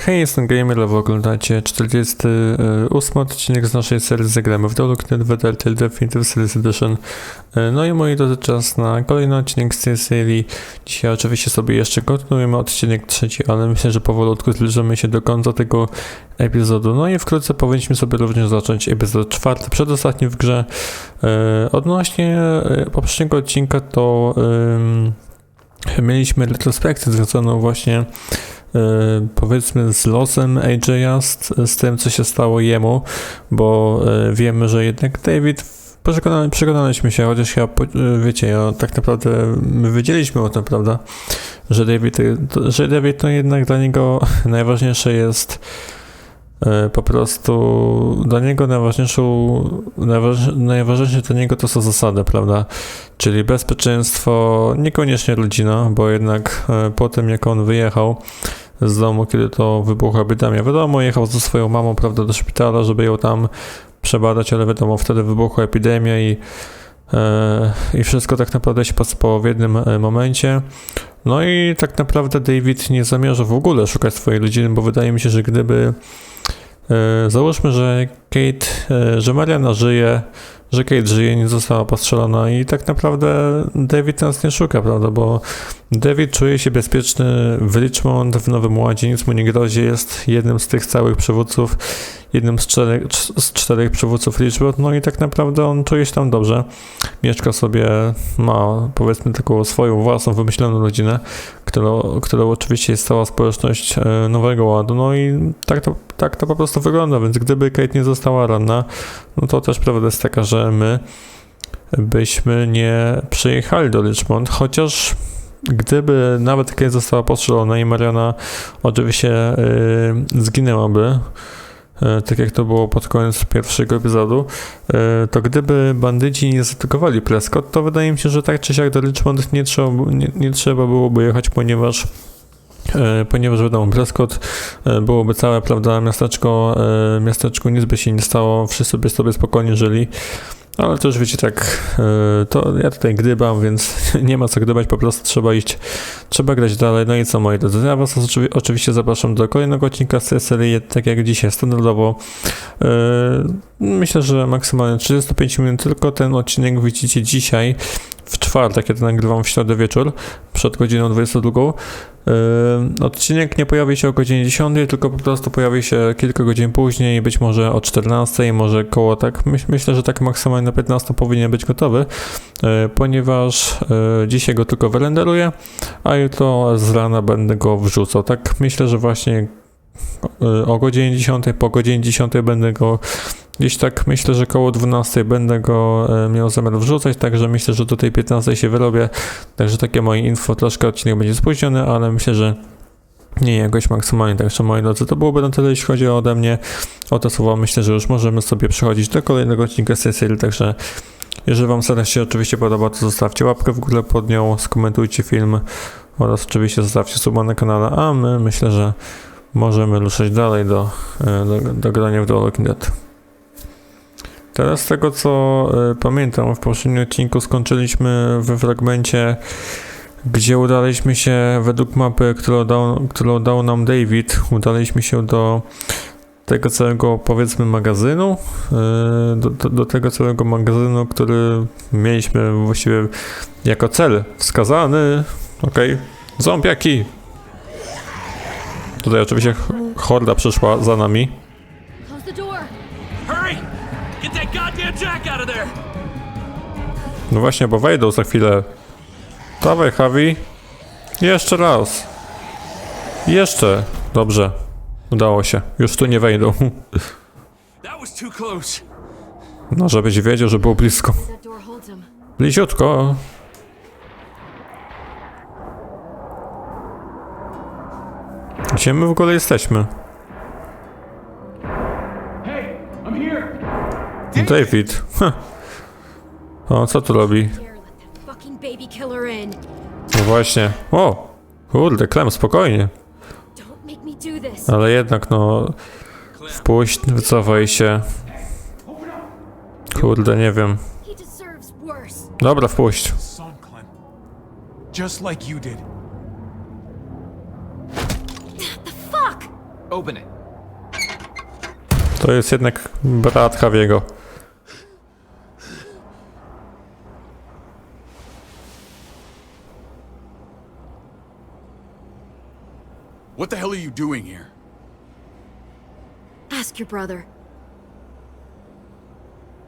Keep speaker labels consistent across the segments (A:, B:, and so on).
A: Hej, jestem Gamer, a oglądacie 48 odcinek z naszej serii Zagramy w Dolog Net Vedaltel Definitive Series Edition. E, No i moi drodzy, czas na kolejny odcinek z tej serii. Dzisiaj oczywiście sobie jeszcze kontynuujemy odcinek trzeci, ale myślę, że powolutku zbliżamy się do końca tego epizodu. No i wkrótce powinniśmy sobie również zacząć epizod czwarty, przedostatni w grze. E, Odnośnie e, poprzedniego odcinka to ym, mieliśmy retrospekcję związaną właśnie e, powiedzmy z losem AJ'a, z, z tym co się stało jemu, bo e, wiemy, że jednak David przekonali, przekonaliśmy się, chociaż ja, e, wiecie, ja tak naprawdę my wiedzieliśmy o tym, prawda, że David, e, że David to jednak dla niego najważniejsze jest e, po prostu dla niego najważniejszą, najważ, najważniejsze dla niego to są zasady, prawda? Czyli bezpieczeństwo, niekoniecznie rodzina, bo jednak e, po tym jak on wyjechał z domu, kiedy to wybuchła epidemia, wiadomo, jechał ze swoją mamą, prawda, do szpitala, żeby ją tam przebadać, ale wiadomo, wtedy wybuchła epidemia i, e, i wszystko tak naprawdę się posypało w jednym e, momencie. No i tak naprawdę David nie zamierza w ogóle szukać swojej rodziny, bo wydaje mi się, że gdyby e, załóżmy, że Kate, że Mariana żyje, że Kate żyje, nie została postrzelona i tak naprawdę David nas nie szuka, prawda, bo David czuje się bezpieczny w Richmond, w Nowym Ładzie, nic mu nie grozi, jest jednym z tych całych przywódców, jednym z czterech, z czterech przywódców Richmond, no i tak naprawdę on czuje się tam dobrze, mieszka sobie, ma powiedzmy taką swoją własną, wymyśloną rodzinę, którą, którą oczywiście jest cała społeczność e, Nowego Ładu, no i tak to, tak to po prostu wygląda, więc gdyby Kate nie została ranna, no to też prawda jest taka, że my byśmy nie przyjechali do Richmond, chociaż gdyby nawet Kate została postrzelona i Mariana oczywiście y, zginęłaby, tak jak to było pod koniec pierwszego epizodu, y, to gdyby bandyci nie zaatakowali Prescott, to wydaje mi się, że tak czy siak do Richmond nie trzeba, nie, nie trzeba byłoby jechać, ponieważ E, ponieważ wiadomo, Prescott e, byłoby całe, prawda, miasteczko, e, miasteczku nic by się nie stało, wszyscy by sobie spokojnie żyli, ale też wiecie, tak, e, to ja tutaj gdybam, więc nie ma co gdybać, po prostu trzeba iść, trzeba grać dalej, no i co moi drodzy, ja was oczywi- oczywiście zapraszam do kolejnego odcinka z tej serii, tak jak dzisiaj, standardowo, E, myślę, że maksymalnie 35 minut, tylko ten odcinek widzicie dzisiaj, w czwartek, kiedy nagrywam w środę wieczór, przed godziną 22, Yy, Odcinek nie pojawi się o godzinie 10, tylko po prostu pojawi się kilka godzin później, być może o 14, może koło tak. Myś, myślę, że tak maksymalnie na 15 powinien być gotowy, yy, ponieważ yy, dzisiaj go tylko wyrenderuję, a jutro z rana będę go wrzucał. Tak myślę, że właśnie yy, o godzinie 10, po godzinie 10 będę go Gdzieś tak myślę, że koło 12 będę go e, miał zamiar wrzucać, także myślę, że do tej 15 się wyrobię. Także takie moje info, troszkę odcinek będzie spóźniony, ale myślę, że nie jakoś maksymalnie. Także moi drodzy, to byłoby na tyle, jeśli chodzi ode mnie. O te słowa myślę, że już możemy sobie przechodzić do kolejnego odcinka serii, także jeżeli wam się oczywiście podoba, to zostawcie łapkę w górę pod nią, skomentujcie film oraz oczywiście zostawcie suba na kanale, a my myślę, że możemy ruszać dalej do, e, do, do grania w The Walking Dead. Teraz z tego co y, pamiętam, w poprzednim odcinku skończyliśmy we fragmencie, gdzie udaliśmy się według mapy, którą dał, którą dał nam David, udaliśmy się do tego całego powiedzmy magazynu, y, do, do, do tego całego magazynu, który mieliśmy właściwie jako cel wskazany, okej, zombiaki. Tutaj oczywiście horda przyszła za nami. No właśnie, bo wejdą za chwilę. Dawaj, Javi. Jeszcze raz. Jeszcze. Dobrze. Udało się. Już tu nie wejdą. No, żebyś wiedział, że było blisko. Bliziutko. Gdzie my w ogóle jesteśmy? David. Heh. O, co tu robi? No właśnie. O! Kurde, Klem, spokojnie. Ale jednak, no... Wpuść, wycofaj się. Kurde, nie wiem. Dobra, wpuść.
B: Just like you did.
C: The fuck?
B: Open it.
A: To jest jednak brat Javiego.
D: What the hell are you doing here?
C: Ask your brother.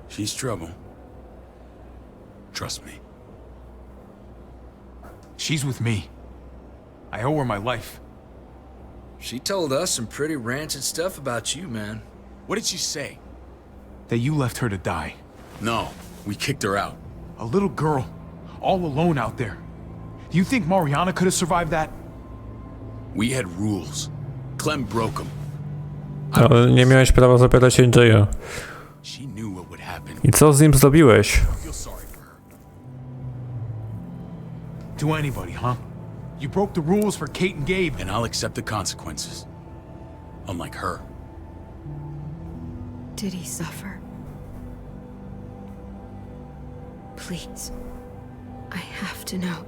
D: She's trouble. Trust me.
B: She's with me. I owe her my life.
E: She told us some pretty rancid stuff about you, man.
D: What did she say?
B: That you left her to die.
D: No, we kicked her out.
B: A little girl, all alone out there. Do you think Mariana could have survived that?
D: We had rules. Clem broke them.
A: Ale nie miałeś prawa zapytać AJ'a.
D: She knew what would happen.
A: I co z nim zrobiłeś?
D: Feel sorry for her.
B: To anybody, huh? You broke the rules for Kate and Gabe.
D: And I'll accept the consequences. Unlike her.
C: Did he suffer? Please. I have to know.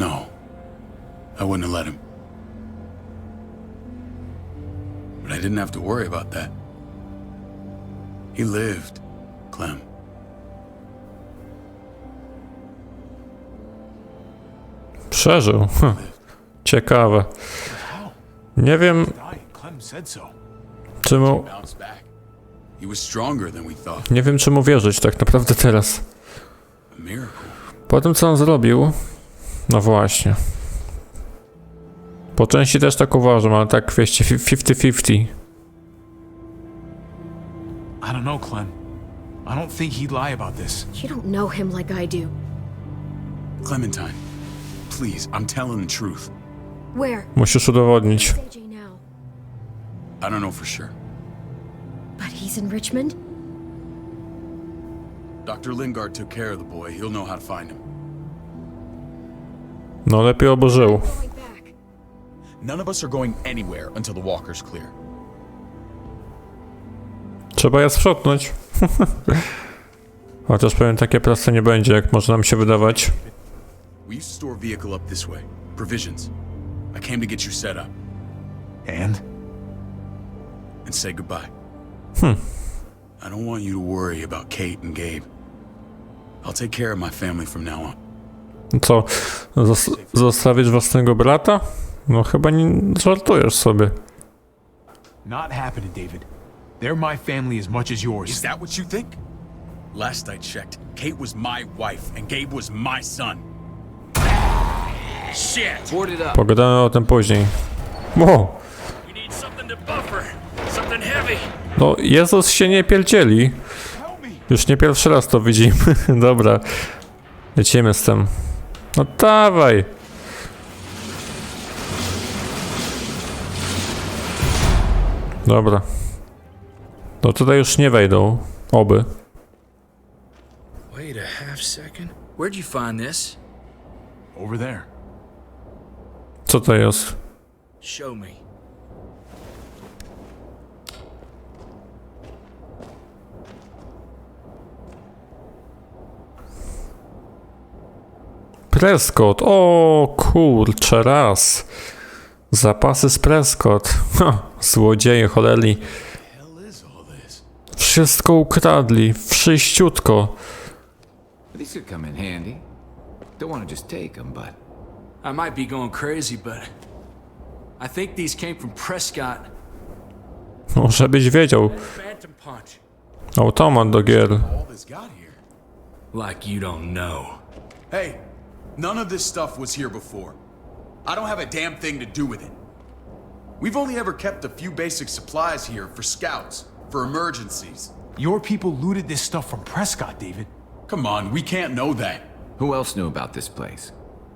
D: No. I wouldn't have let him. But I didn't have to worry about that. He lived, Clem.
A: Przeżył. Hm. Ciekawe. Nie wiem,
D: we thought.
A: nie wiem czemu wierzyć tak naprawdę teraz. Po tym co on zrobił, no właśnie. Po części też tak uważam, ale tak wieście 50-50.
B: I don't know, Clem. I don't think he'd lie about this.
C: You don't know him like I do.
D: Clementine, please, I'm telling the truth.
C: Where?
A: Musisz udowodnić.
D: I don't know for sure.
C: But he's in Richmond?
D: Dr. Lingard took care of the boy. He'll know how to find him.
A: No lepiej oby żył.
C: Going back.
D: None of us are going anywhere until the walker's clear.
A: Trzeba je sprzątnąć. Chociaż pewnie takie proste nie będzie, jak może nam się wydawać.
D: We used to store a vehicle up this way. Provisions. I came to get you set up
B: And?
D: and say goodbye. I don't want you to worry about Kate and Gabe. I'll take care of my family from now on.
A: Co? Zos zostawić własnego brata? No chyba nie żartujesz sobie.
B: Not happening, David. They're my family as much as yours.
D: Is that what you think? Last I checked, Kate was my wife and Gabe was my son. Shit!
E: Board it up.
A: Pogadamy o tym później. Wow.
F: We need something to buffer. Something heavy.
A: No Jezus się nie pierdzieli. Już nie pierwszy raz to widzimy. Dobra. Lecimy z tym. No dawaj. Dobra. No tutaj już nie wejdą. Oby.
E: Wait a half second. Where'd you find this?
B: Over there.
A: Co to jest?
E: Show me.
A: Prescott. O kurczę raz. Zapasy z Prescott. Ha, złodzieje cholerni. Wszystko ukradli. Wszyściutko.
G: These could come in handy. Don't want to just take them, but
E: I might be going crazy, but I think these came from Prescott.
A: No, żebyś wiedział. Automat do gier.
E: Like you don't know.
D: Hey, none of this stuff was here before. I don't have a damn thing to do with it. We've only ever kept a few basic supplies here for scouts, for emergencies.
B: Your people looted this stuff from Prescott, David.
D: Come on, we can't know that.
G: who else knew about this place?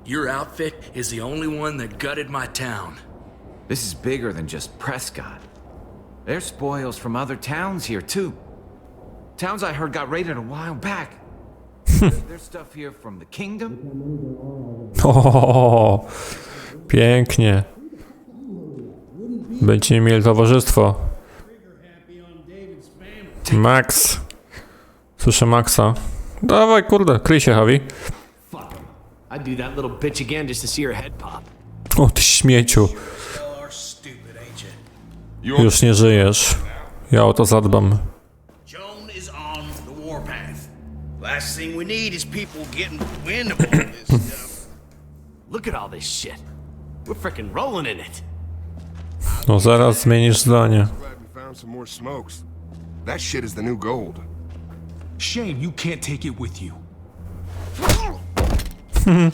E: Your outfit is the only one that gutted my town.
G: This is bigger than just Prescott. There's spoils from other towns here, too. Towns I heard got raided a while back. There- There's.
A: O, pięknie. Będziemy mieli towarzystwo. Max. Słyszę Maxa. Dawaj, kurde, kryj się, Javi. O ty śmieciu, już nie żyjesz. Ja o to zadbam.
H: Joan. Last thing we need is people getting wind of all this stuff.
E: Look at all this shit. We're frickin' rolling in it.
A: No zaraz zmienisz zdanie.
I: Glad we found some more smokes. That shit is the new gold.
B: Shame you can't take it with you.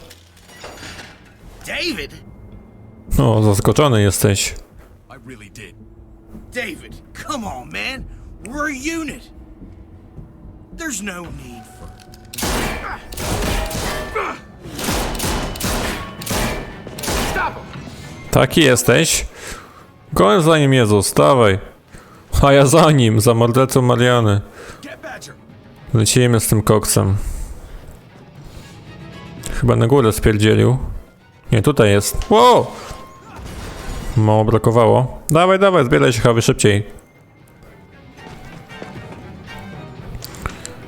H: David?
A: No, zaskoczony jesteś.
D: I really did.
H: David, come on, man. We're a unit. There's no need for.
A: Taki jesteś? Gołem za nim Jezus, dawaj. A ja za nim, za mordercą Mariany. Lecimy z tym koksem. Chyba na górę spierdzielił. Nie, tutaj jest. Wow! Mało brakowało. Dawaj, dawaj, zbieraj się, Hawy, szybciej.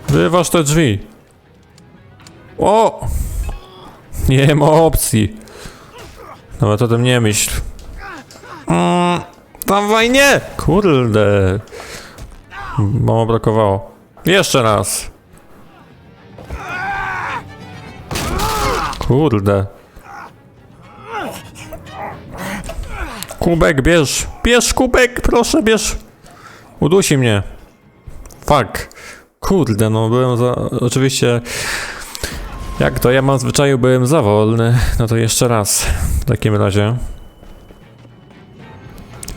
A: Wyważ te drzwi. O! Nie ma opcji. Nawet o tym nie myśl. Mm, dawaj, nie! Kurde. Mało brakowało. Jeszcze raz. Kurde. Kubek, bierz. Bierz kubek, proszę, bierz. Udusi mnie. Fuck. Kurde, no byłem za... Oczywiście... Jak to? Ja mam zwyczaju, byłem za wolny. No to jeszcze raz. W takim razie.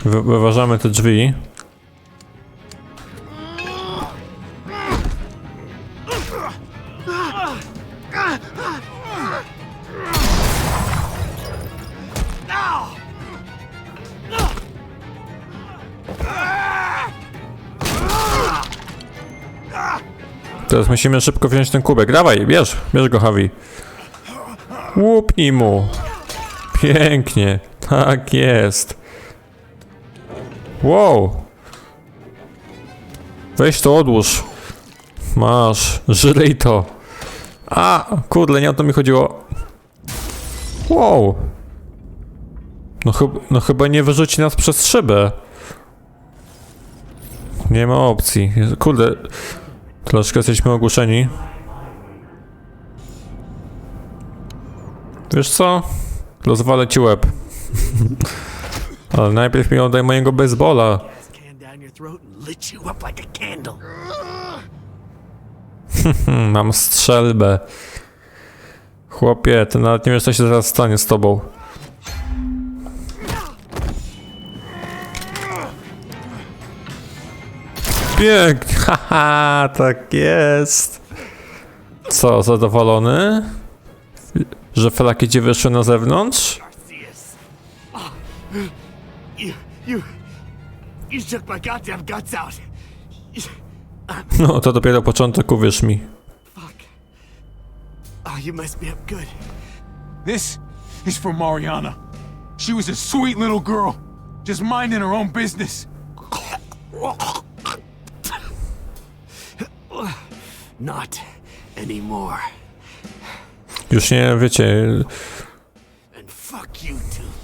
A: Wy wyważamy te drzwi. Teraz musimy szybko wziąć ten kubek. Dawaj, bierz, bierz go, Javi. Łupnij mu. Pięknie. Tak jest. Wow. Weź to odłóż. Masz, żyrej to. A, kurde, nie o to mi chodziło. Wow. No, no chyba nie wyrzuci nas przez szybę. Nie ma opcji. Kurde. Troszkę jesteśmy ogłuszeni. Wiesz co? Rozwalę ci łeb. Ale najpierw mi oddaj mojego baseballa.
E: Can down your throat and lit you up like a candle.
A: Hmm, mam strzelbę. Chłopie, ty nawet nie wiesz co się zaraz stanie z tobą. Pięknie, haha, tak jest. Co, zadowolony? Że flaki ci wyszły na zewnątrz? No, to dopiero początek, uwierz mi.
E: Oh, you messed me up good.
B: This is for Mariana. She was a sweet little girl, just minding her own business.
E: Not anymore.
A: Już nie, wiecie,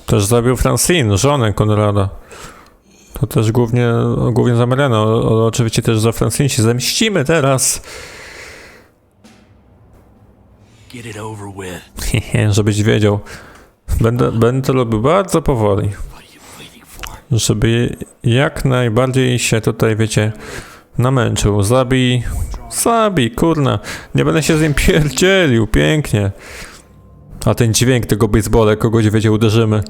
A: też zabił Francine, żonę Konrada. To też głównie, głównie za Marianę, ale oczywiście też za Francine się zemścimy teraz.
E: Get it over with.
A: Hehe, Żebyś wiedział. Będę, będę to robił bardzo powoli. Żeby jak najbardziej się tutaj, wiecie, namęczył. Zabij, zabij, kurna. Nie będę się z nim pierdzielił, pięknie. A ten dźwięk tego baseballa, kogoś, wiecie, uderzymy.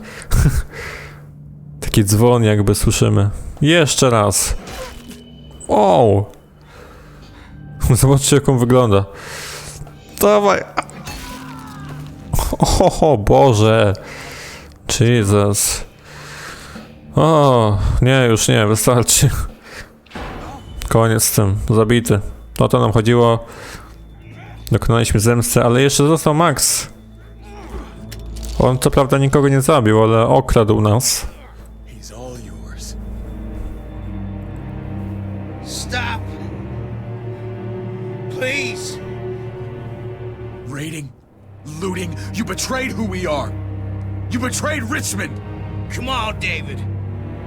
A: Taki dzwon jakby słyszymy. Jeszcze raz. Wow. Zobaczcie, jak on wygląda. Dawaj. O, Boże. Jesus. O, nie, już nie, wystarczy. Koniec z tym, zabity. O to nam chodziło. Dokonaliśmy zemsty, ale jeszcze został Max. On co prawda nikogo nie zabił, ale okradł nas.
H: Stop! Please!
D: Raiding looting. You betrayed who we are. You betrayed Richmond.
H: Come on, David.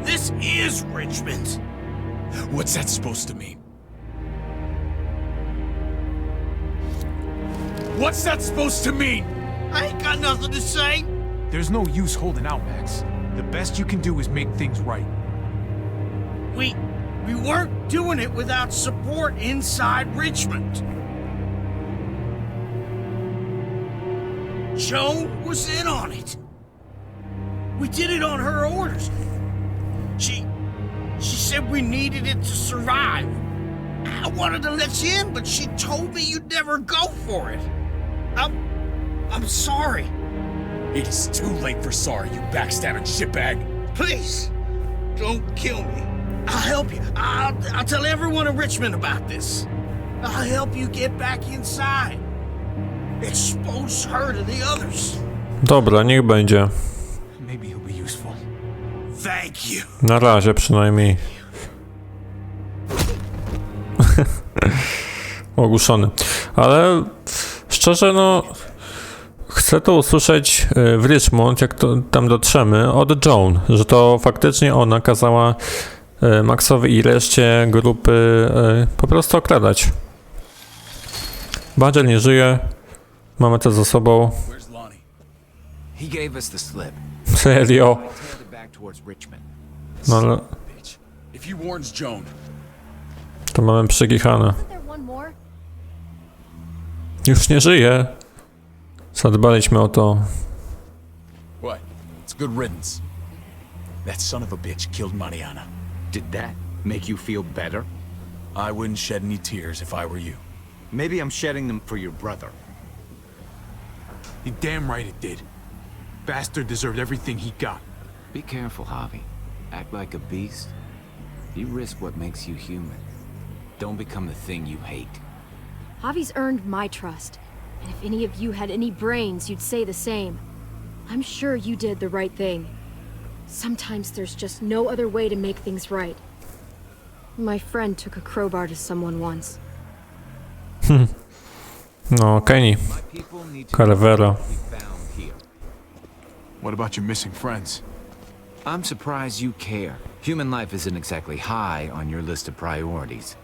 H: This is Richmond.
D: What's that supposed to mean? What's that supposed to mean?
H: I ain't got nothing to say.
B: There's no use holding out, Max. The best you can do is make things right.
H: We we weren't doing it without support inside Richmond. Joan was in on it. We did it on her orders. She she said we needed it to survive. I wanted to let you in, but she told me you'd never go for it. I'm I'm sorry.
D: It is too late for sorry, you backstabbing shitbag.
H: Please, don't kill me. I'll help you. I'll, I'll tell everyone in Richmond about this. I'll help you get back inside. Expose her to the others.
A: Dobra, niech będzie. Na razie przynajmniej. Ogłuszony. Ale szczerze, no. Chcę to usłyszeć y, w Richmond, jak to tam dotrzemy, od Joan, że to faktycznie ona kazała y, Maxowi i reszcie grupy y, po prostu okradać. Badger nie żyje. Mamy to za sobą. Serio.
G: Headed back towards Richmond.
A: No ale
D: Bitch. If he warns Joan,
A: to mamy przekichane.
C: Isn't there one more?
A: Już nie żyje. Zadbaliśmy o to.
D: what? It's good riddance. That son of a bitch killed Mariana.
G: Did that make you feel better?
D: I wouldn't shed any tears if I were you.
G: Maybe I'm shedding them for your brother.
B: You damn right it did. Bastard deserved everything he got.
G: Be careful, Javi. Act like a beast. You risk what makes you human. Don't become the thing you hate.
C: Javi's earned my trust. And if any of you had any brains, you'd say the same. I'm sure you did the right thing. Sometimes there's just no other way to make things right. My friend took a crowbar to someone once. Hmm.
A: No, Kenny.
G: My people need to
A: Carvera.
G: be found here.
B: What about your missing friends?
G: I'm surprised you care. Human life isn't exactly high on your list of priorities.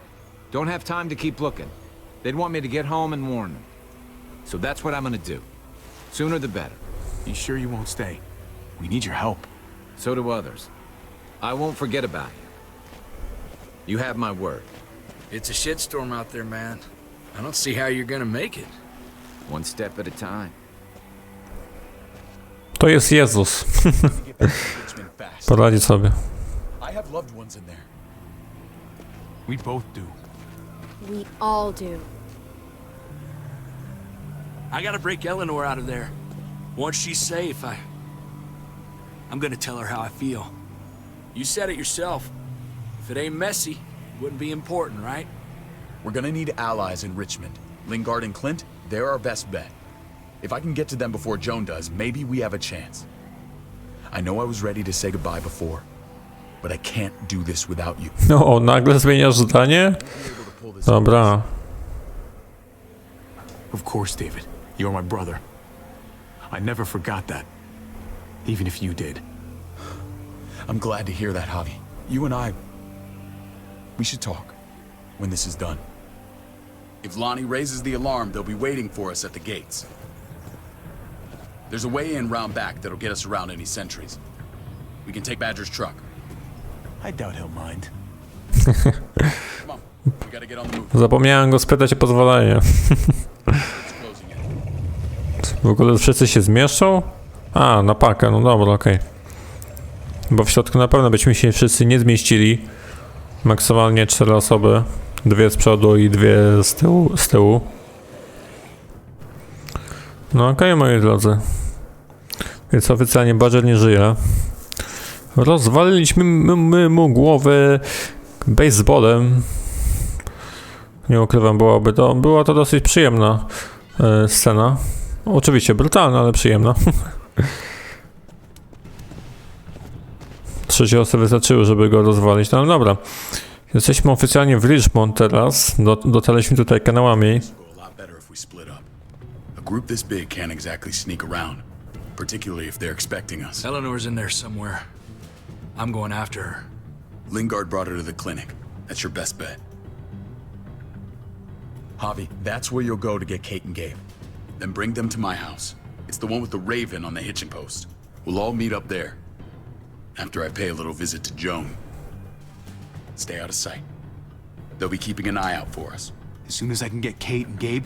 G: Don't have time to keep looking. They'd want me to get home and warn them. So that's what I'm gonna do. Sooner the better.
B: You sure you won't stay? We need your help.
G: So do others. I won't forget about you. You have my word.
E: It's a shitstorm out there, man. I don't see how you're gonna make it.
G: One step at a time.
A: To jest Jezus.
D: Get back to
A: Poradzi sobie.
D: I have loved ones in there.
B: We both do.
C: We all do.
E: I gotta break Eleanor out of there. Once she's safe, I. I'm gonna tell her how I feel. You said it yourself. If it ain't messy, it wouldn't be important, right?
D: We're gonna need allies in Richmond. Lingard and Clint, they're our best bet. If I can get to them before Joan does, maybe we have a chance. I know I was ready to say goodbye before, but I can't do this without you.
A: No, nagle zmieniasz zdanie? Dobra.
B: Of course, David. You're my brother. I never forgot that. Even if you did.
D: I'm glad to hear that, Javi. You and I, we should talk when this is done. If Lonnie raises the alarm, they'll be waiting for us at the gates. There's a way in round back that'll get us around any sentries. We can take Badger's truck.
B: I doubt he'll mind.
D: Come on, we gotta get on the move.
A: Zapomniałem go spytać o pozwolenie.
D: It's closing in.
A: W ogóle wszyscy się zmieszczą? A, na pakę, no dobra, okej. Bo w środku na pewno byśmy się wszyscy nie zmieścili. Maksymalnie cztery osoby. Dwie z przodu i dwie z tyłu. Z tyłu. No okej, moi drodzy. Więc oficjalnie Badger nie żyje. Rozwaliliśmy my, my mu głowę baseballem. Nie ukrywam, byłoby to, była to dosyć przyjemna e, scena. Oczywiście brutalna, ale przyjemna. Trzy ciosy wystarczyły, żeby go rozwalić, no ale dobra. Jesteśmy oficjalnie w Richmond teraz. Do, dotarliśmy tutaj kanałami.
D: Group this big can't exactly sneak around, particularly if they're expecting us.
E: Eleanor's in there somewhere. I'm going after her.
D: Lingard brought her to the clinic. That's your best bet. Javi, that's where you'll go to get Kate and Gabe. Then bring them to my house. It's the one with the raven on the hitching post. We'll all meet up there. After I pay a little visit to Joan. Stay out of sight. They'll be keeping an eye out for us.
B: As soon as I can get Kate and Gabe,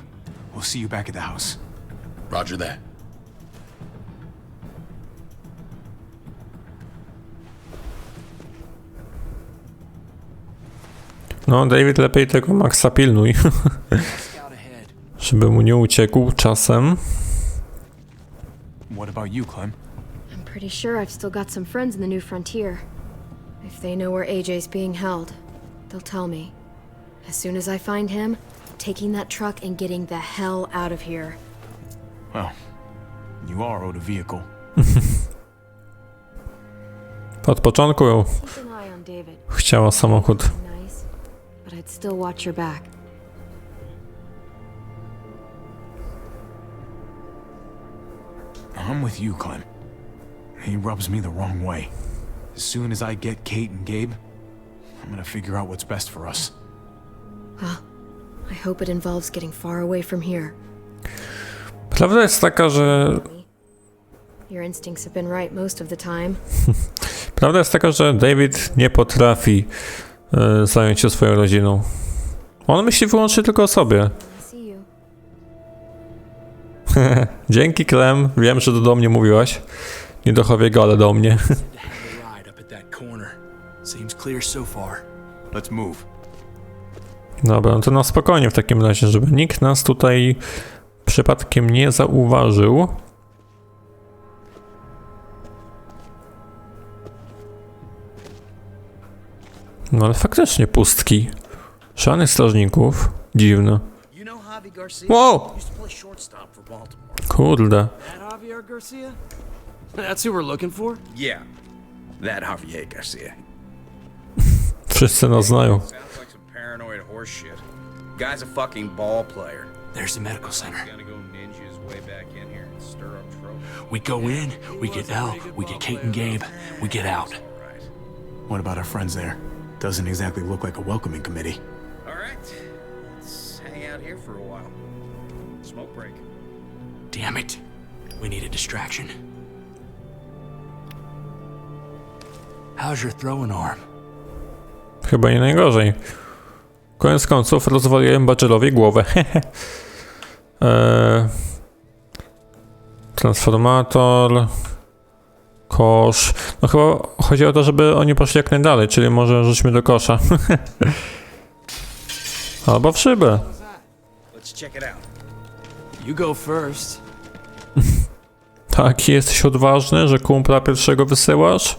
B: we'll see you back at the house.
D: Roger that.
A: No, David, lepiej tego Maxa pilnuj,
E: Scout ahead.
A: żeby mu nie uciekł czasem.
B: What about you, Clem?
C: I'm pretty sure I've still got some friends in the New Frontier. If they know where AJ's being held, they'll tell me. As soon as I find him, taking that truck and getting the hell out of here.
B: Well, you are owed a vehicle.
A: Od początku
C: Keep an eye on David.
A: chciała samochód.
C: But I'd still watch your back.
B: I'm with you, Clem. He rubs me the wrong way. As soon as I get Kate and Gabe, I'm gonna figure out what's best for us.
C: Well, I hope it involves getting far away from here.
A: Prawda jest taka, że. Prawda jest taka, że David nie potrafi e, zająć się swoją rodziną. On myśli wyłącznie tylko o sobie. Dzięki Clem, wiem, że to do mnie mówiłaś. Nie do Howiego, ale do mnie. Dobra, no to na spokojnie w takim razie, żeby nikt nas tutaj przypadkiem nie zauważył. No ale faktycznie pustki. Żadnych strażników. Dziwne. Wow! Kurde.
F: That Javier Garcia? That's who we're looking for?
J: Yeah, that Javier Garcia.
A: Wszyscy nas znają.
J: Sounds like some paranoid horse shit. Guy's a fucking ball player.
E: There's the medical center.
J: Gonna go ninja way back in here and stir up trouble.
E: We go in, we get Elle, we get Kate and Gabe, we get out.
B: What about our friends there? Doesn't exactly look like a welcoming committee.
J: All right. Let's hang out here for a while. Smoke break.
E: Damn it. We need a distraction. How's your throwing arm?
A: Chyba nie najgorzej. Koniec końców rozwaliłem Badgerowi głowę. eee, transformator. Kosz. No chyba chodzi o to, żeby oni poszli jak najdalej, czyli może rzućmy do kosza. Albo w szybę. Tak, jesteś odważny, że kumpla pierwszego wysyłasz?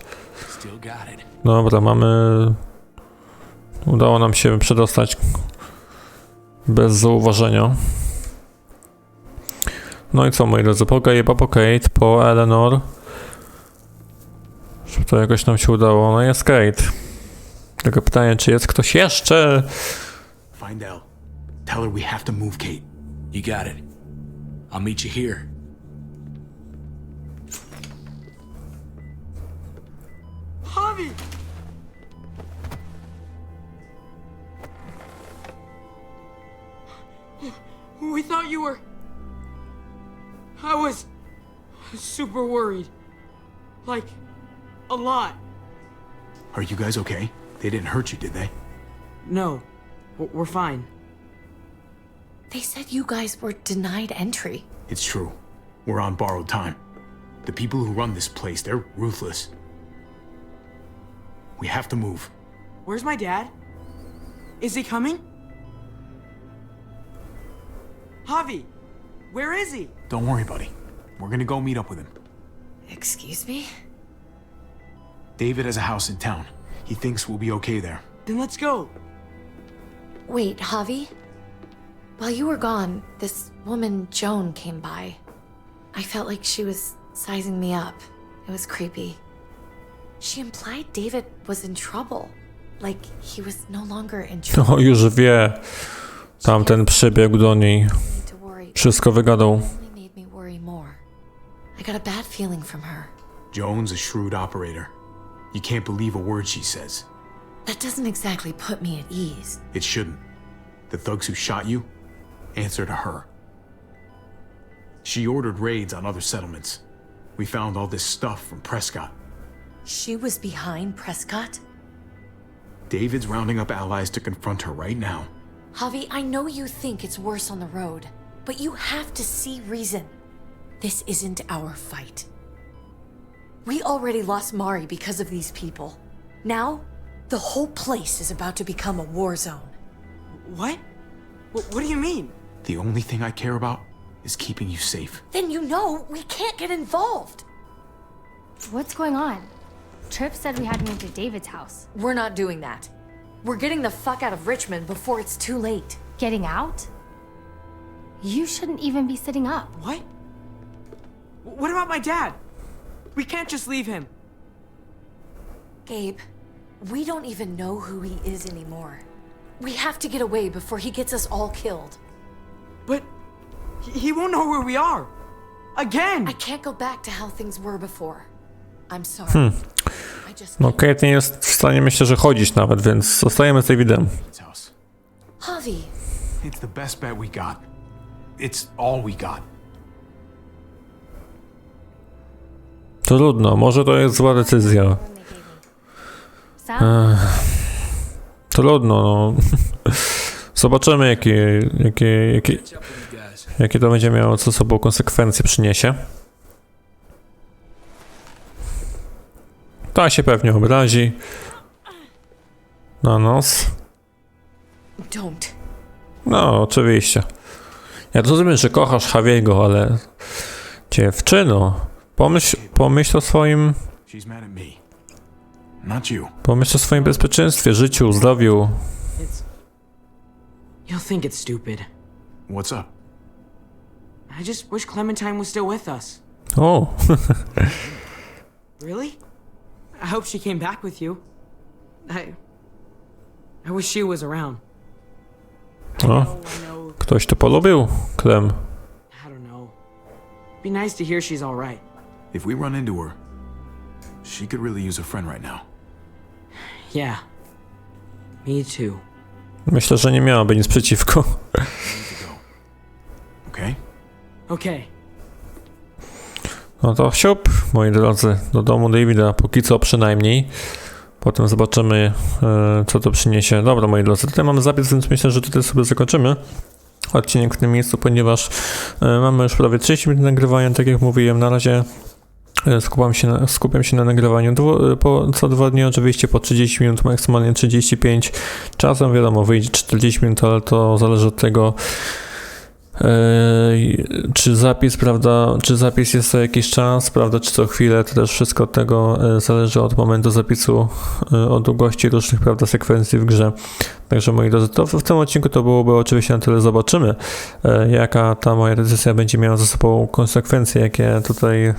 A: Dobra, mamy... Udało nam się przedostać bez zauważenia. No i co, moi drodzy, po Gabe'a, po Kate, po Eleanor. Żeby to jakoś nam się udało. No jest Kate. Tylko pytanie, czy jest ktoś jeszcze?
B: Find out. Tell her we have to move Kate.
E: You got it. I'll meet you here.
H: Javi! We thought you were. I was super worried. Like, a lot.
B: Are you guys okay? They didn't hurt you, did they?
K: No, we're fine.
L: They said you guys were denied entry.
B: It's true. We're on borrowed time. The people who run this place, they're ruthless. We have to move.
K: Where's my dad? Is he coming? Javi, where is he?
B: Don't worry, buddy. We're gonna go meet up with him.
L: Excuse me?
B: David has a house in town. He thinks we'll be okay there.
K: Then let's go.
L: Wait, Javi? While you were gone, this woman, Joan, came by. I felt like she was sizing me up. It was creepy. She implied David was in trouble. Like he was no longer in trouble.
A: O, już wie. Tamten przybiegł do niej.
L: Need to worry.
A: Wszystko wygadał.
L: I got a bad feeling from her.
B: Joan's a shrewd operator. You can't believe a word she says.
L: That doesn't exactly put me at ease.
B: It shouldn't. The thugs who shot you answer to her. She ordered raids on other settlements. We found all this stuff from Prescott.
L: She was behind Prescott?
B: David's rounding up allies to confront her right now.
L: Javi, I know you think it's worse on the road, but you have to see reason. This isn't our fight. We already lost Mari because of these people. Now, the whole place is about to become a war zone.
K: What? Wh- What do you mean?
B: The only thing I care about is keeping you safe.
L: Then you know we can't get involved.
M: What's going on? Tripp said we had to move to David's house.
L: We're not doing that. We're getting the fuck out of Richmond before it's too late.
M: Getting out? You shouldn't even be sitting up.
K: What? Wh- What about my dad? We can't just leave him.
L: Gabe, we don't even know who he is anymore. We have to get away before he gets us all killed.
K: But he- he won't know where we are. Again!
L: I can't go back to how things were before. I'm sorry.
A: Hmm.
L: I just
A: No Kate nie jest w stanie myślę, że chodzić nawet, więc zostajemy z Davidem.
L: Javi,
B: It's the best bet we got. It's all we got.
A: Trudno, może to jest zła decyzja. Ech, trudno, no. Zobaczymy, jakie, jakie, jakie, jakie to będzie miało co sobą konsekwencje przyniesie. Ta się pewnie obrazi. Na nos. No, oczywiście. Ja rozumiem, że kochasz Javiego, ale dziewczyno, pomyśl, pomyśl o swoim, pomyśl o swoim bezpieczeństwie, życiu, zdrowiu.
K: You'll think it's stupid.
B: What's up?
K: I just wish Clementine was still with us.
A: O,
K: Really? I hope she came back with you. I. I wish she was around.
A: o, ktoś to polubił, Klem.
K: I don't know. Be nice to hear she's alright.
B: If we run into her, she could really use a friend right now.
K: Yeah. Me too.
A: Myślę, że nie miałaby nic przeciwko.
B: Okay?
K: Okay.
A: No to siup, moi drodzy, do domu Davida, póki co przynajmniej. Potem zobaczymy, e, co to przyniesie. Dobra, moi drodzy, tutaj mamy zapis, więc myślę, że tutaj sobie zakończymy odcinek w tym miejscu, ponieważ e, mamy już prawie 30 minut nagrywania, tak jak mówiłem, na razie skupiam się na, skupiam się na nagrywaniu e, po, co dwa dni, oczywiście po 30 minut, maksymalnie 35. Czasem wiadomo, wyjdzie 40 minut, ale to zależy od tego, czy zapis, prawda, czy zapis jest co jakiś czas, prawda, czy co chwilę, to też wszystko od tego e, zależy od momentu zapisu, e, od długości różnych, prawda, sekwencji w grze. Także moi drodzy, to w tym odcinku to byłoby oczywiście na tyle. Zobaczymy, e, jaka ta moja decyzja będzie miała za sobą konsekwencje, jakie tutaj, em,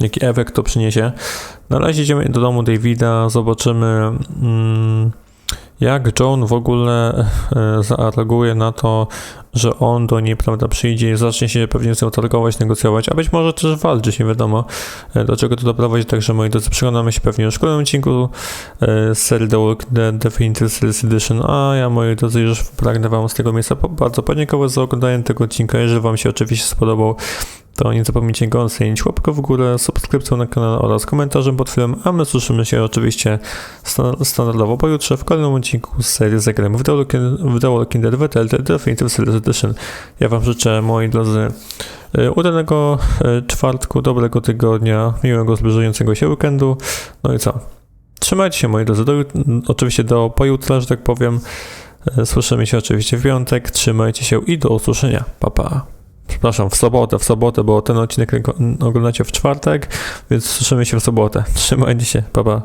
A: jaki efekt to przyniesie. Na razie idziemy do domu Davida, zobaczymy. mm, jak John w ogóle e, zareaguje na to, że on do niej, prawda, przyjdzie i zacznie się pewnie z nią targować, negocjować, a być może też walczyć, nie wiadomo e, do czego to doprowadzi, także moi drodzy, przekonamy się pewnie już w kolejnym odcinku e, z serii The Walk Dead Definitive Series Edition, a ja, moi drodzy, już pragnę wam z tego miejsca bardzo podziękować za oglądanie tego odcinka, jeżeli wam się oczywiście spodobał, to nie zapomnijcie go ocenić łapkę w górę, subskrypcją na kanale oraz komentarzem pod filmem, a my słyszymy się oczywiście sta- standardowo pojutrze w kolejnym odcinku z serii Zagrajmy w The Walking- w The Walking Dead Telltale Definitive Series Edition. Ja wam życzę, moi drodzy, e, udanego e, czwartku, dobrego tygodnia, miłego zbliżającego się weekendu, no i co? Trzymajcie się, moi drodzy, do, oczywiście do pojutra, że tak powiem. E, Słyszymy się oczywiście w piątek, trzymajcie się i do usłyszenia. Pa, pa. Przepraszam, w sobotę, w sobotę, bo ten odcinek oglądacie w czwartek, więc słyszymy się w sobotę. Trzymajcie się, pa pa.